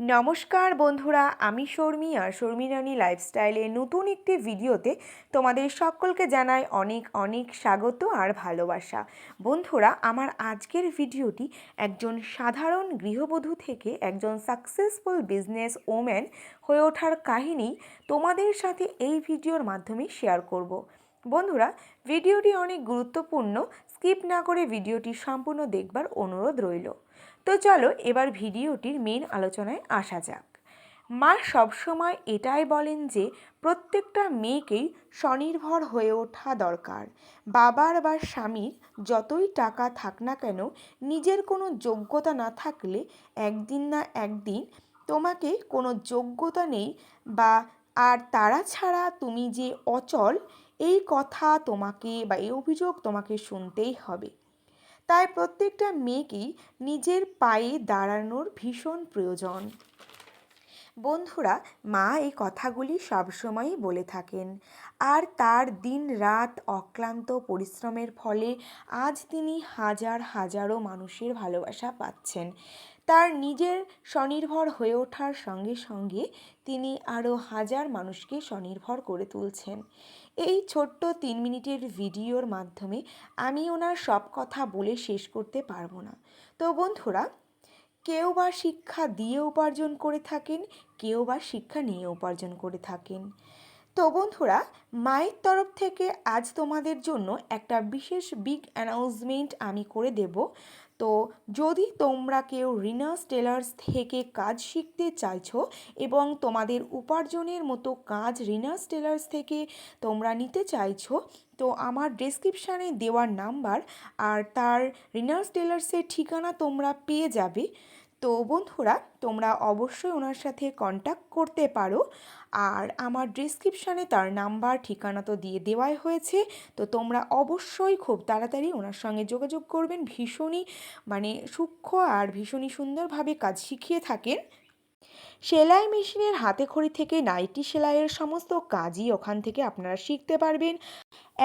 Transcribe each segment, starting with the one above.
নমস্কার বন্ধুরা, আমি শর্মি আর শর্মি রানী লাইফস্টাইলে নতুন একটি ভিডিওতে তোমাদের সকলকে জানাই অনেক অনেক স্বাগত আর ভালোবাসা। বন্ধুরা, আমার আজকের ভিডিওটি একজন সাধারণ গৃহবধূ থেকে একজন সাকসেসফুল বিজনেস ওম্যান হয়ে ওঠার কাহিনী তোমাদের সাথে এই ভিডিওর মাধ্যমে শেয়ার করব। বন্ধুরা, ভিডিওটি অনেক গুরুত্বপূর্ণ স্কিপ না করে ভিডিওটি সম্পূর্ণ দেখবার অনুরোধ রইল। তো চলো এবার ভিডিওটির মেন আলোচনায় আসা যাক। মা সবসময় এটাই বলেন যে, প্রত্যেকটা মেয়েকেই স্বনির্ভর হয়ে ওঠা দরকার। বাবার বা স্বামীর যতই টাকা থাক না কেন, নিজের কোনো যোগ্যতা না থাকলে একদিন না একদিন তোমাকে কোনো যোগ্যতা নেই বা আর তারা ছাড়া তুমি যে অচল এই কথা তোমাকে বা এই অভিযোগ তোমাকে শুনতেই হবে। তাই প্রত্যেকটা মেয়েকেই নিজের পায়ে দাঁড়ানোর ভীষণ প্রয়োজন। বন্ধুরা, মা এই কথাগুলি সবসময়ই বলে থাকেন। আর তার দিন রাত অক্লান্ত পরিশ্রমের ফলে আজ তিনি হাজার হাজারো মানুষের ভালোবাসা পাচ্ছেন। তার নিজের স্বনির্ভর হয়ে ওঠার সঙ্গে সঙ্গে তিনি আরও হাজার মানুষকে স্বনির্ভর করে তুলছেন। এই ছোট্ট তিন মিনিটের ভিডিওর মাধ্যমে আমি ওনার সব কথা বলে শেষ করতে পারব না। তো বন্ধুরা, কেউ বা শিক্ষা দিয়ে উপার্জন করে থাকেন, কেউ বা শিক্ষা নিয়ে উপার্জন করে থাকেন। তো বন্ধুরা, মায়ের তরফ থেকে আজ তোমাদের জন্য একটা বিশেষ বিগ অ্যানাউন্সমেন্ট আমি করে দেব। তো যদি তোমরা কেউ রিনাস টেলার্স থেকে কাজ শিখতে চাইছো এবং তোমাদের উপার্জনের মতো কাজ রিনাস টেলার্স থেকে তোমরা নিতে চাইছো, তো আমার ডেসক্রিপশানে দেওয়ার নাম্বার আর তার রিনার্স টেলার্সের ঠিকানা তোমরা পেয়ে যাবে। তো বন্ধুরা, তোমরা অবশ্যই ওনার সাথে কন্ট্যাক্ট করতে পারো। আর আমার ডিসক্রিপশানে তার নাম্বার ঠিকানা তো দিয়ে দেওয়াই হয়েছে। তো তোমরা অবশ্যই খুব তাড়াতাড়ি ওনার সঙ্গে যোগাযোগ করবেন। ভীষণই মানে সূক্ষ্ম আর ভীষণই সুন্দরভাবে কাজ শিখিয়ে থাকেন। সেলাই মেশিনের হাতে খড়ি থেকে নাইটি সেলাইয়ের সমস্ত কাজই ওখান থেকে আপনারা শিখতে পারবেন।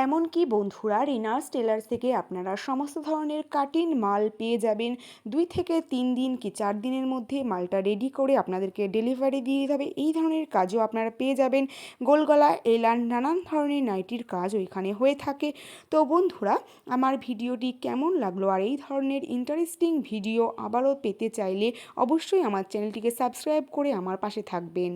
এমনকি বন্ধুরা, রিনার্স টেলার্স থেকে আপনারা সমস্ত ধরনের কাটিং মাল পেয়ে যাবেন। দুই থেকে তিন দিন কি চার দিনের মধ্যে মালটা রেডি করে আপনাদেরকে ডেলিভারি দিয়ে দিতে হবে এই ধরনের কাজও আপনারা পেয়ে যাবেন। গোলগলা, এলান, নানান ধরনের নাইটির কাজ ওইখানে হয়ে থাকে। তো বন্ধুরা, আমার ভিডিওটি কেমন লাগল আর এই ধরনের ইন্টারেস্টিং ভিডিও আবারও পেতে চাইলে অবশ্যই আমার চ্যানেলটিকে সাবস্ক্রাইব করে আমার পাশে থাকবেন।